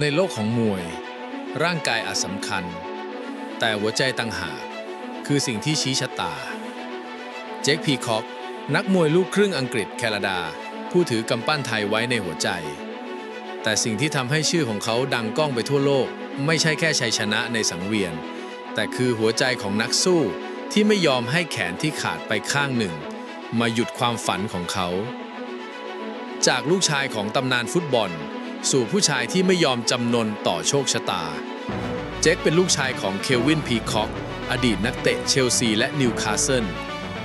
ในโลกของมวย ร่างกายอาจสำคัญ แต่หัวใจต่างหากคือสิ่งที่ชี้ชะตา เจคพีคอกนักมวยลูกครึ่งอังกฤษแคนาดา ผู้ถือกำปั้นไทยไว้ในหัวใจ แต่สิ่งที่ทำให้ชื่อของเขาดังก้องไปทั่วโลก ไม่ใช่แค่ชัยชนะในสังเวียน แต่คือหัวใจของนักสู้ที่ไม่ยอมให้แขนที่ขาดไปข้างหนึ่ง มาหยุดความฝันของเขา จากลูกชายของตำนานฟุตบอล สู่ผู้ชายที่ไม่ยอมจำนนต่อโชคชะตา เจคเป็นลูกชายของเคลวินพีคอกอดีตนักเตะเชลซีและนิวคาสเซิล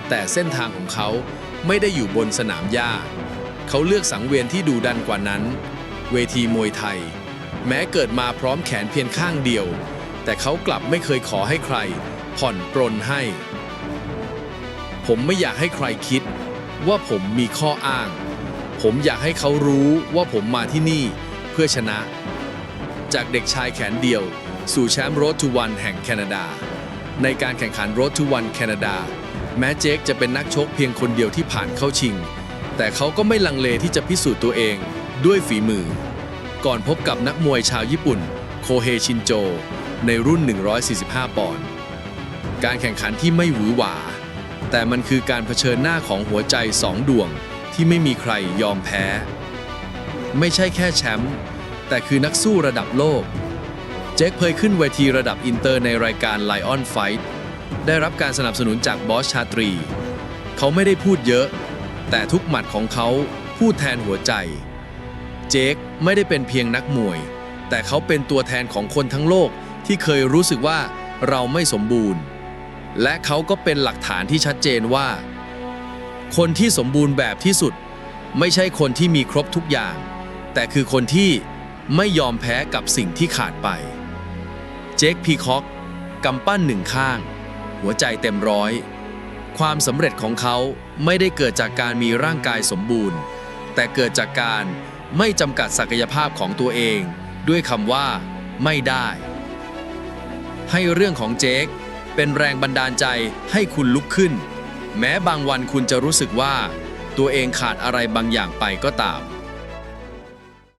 แต่เส้นทางของเขาไม่ได้อยู่บนสนามหญ้า เขาเลือกสังเวียนที่ดูดันกว่านั้น เวทีมวยไทย แม้เกิดมาพร้อมแขนเพียงข้างเดียว แต่เขากลับไม่เคยขอให้ใคร ผ่อนปรนให้ ผมไม่อยากให้ใครคิด ว่าผมมีข้ออ้าง ผมอยากให้เขารู้ว่าผมมาที่นี่ พื่อชนะ จากเด็กชายแขนเดียว สู่แชมป์ Road to One แห่งแคนาดา ในการแข่งขัน Road to One แคนาดา แม้เจคจะเป็นนักชกเพียงคนเดียวที่ผ่านเข้าชิง แต่เขาก็ไม่ลังเลที่จะพิสูจน์ตัวเองด้วยฝีมือ ก่อนพบกับนักมวยชาวญี่ปุ่น โคเฮชินโจ ในรุ่น 145 ปอนด์การแข่งขันที่ไม่หวือหวา แต่มันคือการเผชิญหน้าของหัวใจสองดวงที่ไม่มีใครยอมแพ้ ไม่ใช่แค่แชมป์แต่คือนักสู้ระดับโลก เจคเคยขึ้นเวทีระดับอินเตอร์ในรายการ Lion Fight ได้รับการสนับสนุนจากบอสชาตรี เขาไม่ได้พูดเยอะ แต่ทุกหมัดของเขาพูดแทนหัวใจ เจคไม่ได้เป็นเพียงนักมวย แต่เขาเป็นตัวแทนของคนทั้งโลกที่เคยรู้สึกว่าเราไม่สมบูรณ์ และเขาก็เป็นหลักฐานที่ชัดเจนว่า คนที่สมบูรณ์แบบที่สุด ไม่ใช่คนที่มีครบทุกอย่าง แต่คือคนที่ไม่ยอมแพ้กับสิ่งที่ขาดไป เจคพีคอกกำปั้นหนึ่งข้าง หัวใจเต็มร้อย ความสำเร็จของเขาไม่ได้เกิดจากการมีร่างกายสมบูรณ์ แต่เกิดจากการไม่จำกัดศักยภาพของตัวเอง ด้วยคำว่า ไม่ได้ ให้เรื่องของเจคเป็นแรงบันดาลใจให้คุณลุกขึ้น แม้บางวันคุณจะรู้สึกว่า ตัวเองขาดอะไรบางอย่างไปก็ตาม